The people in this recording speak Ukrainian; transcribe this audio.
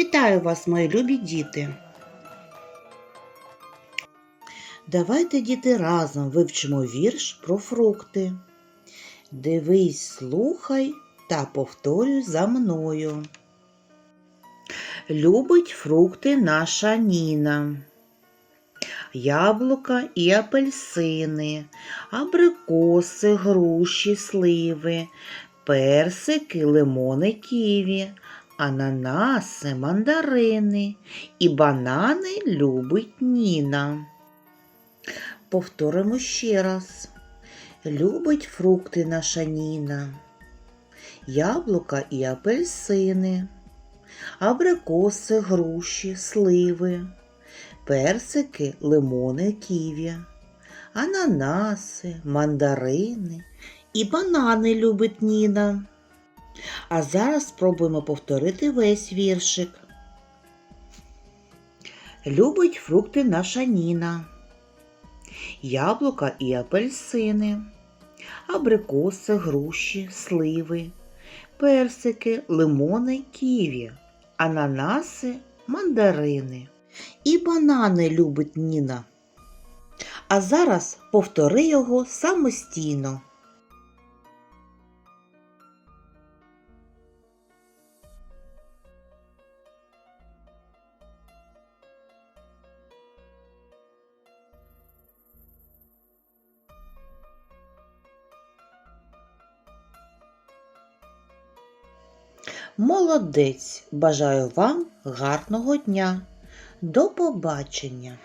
Вітаю вас, мої любі діти. Давайте, діти, разом вивчимо вірш про фрукти. Дивись, слухай та повторюй за мною. Любить фрукти наша Ніна. Яблука і апельсини, абрикоси, груші, сливи, персики, лимони, ківі, ананаси, мандарини і банани любить Ніна. Повторимо ще раз. Любить фрукти наша Ніна, яблука і апельсини, абрикоси, груші, сливи, персики, лимони, ківі, ананаси, мандарини і банани любить Ніна. А зараз спробуємо повторити весь віршик. Любить фрукти наша Ніна, яблука і апельсини, абрикоси, груші, сливи, персики, лимони, ківі, ананаси, мандарини. І банани любить Ніна. А зараз повтори його самостійно. Молодець! Бажаю вам гарного дня. До побачення!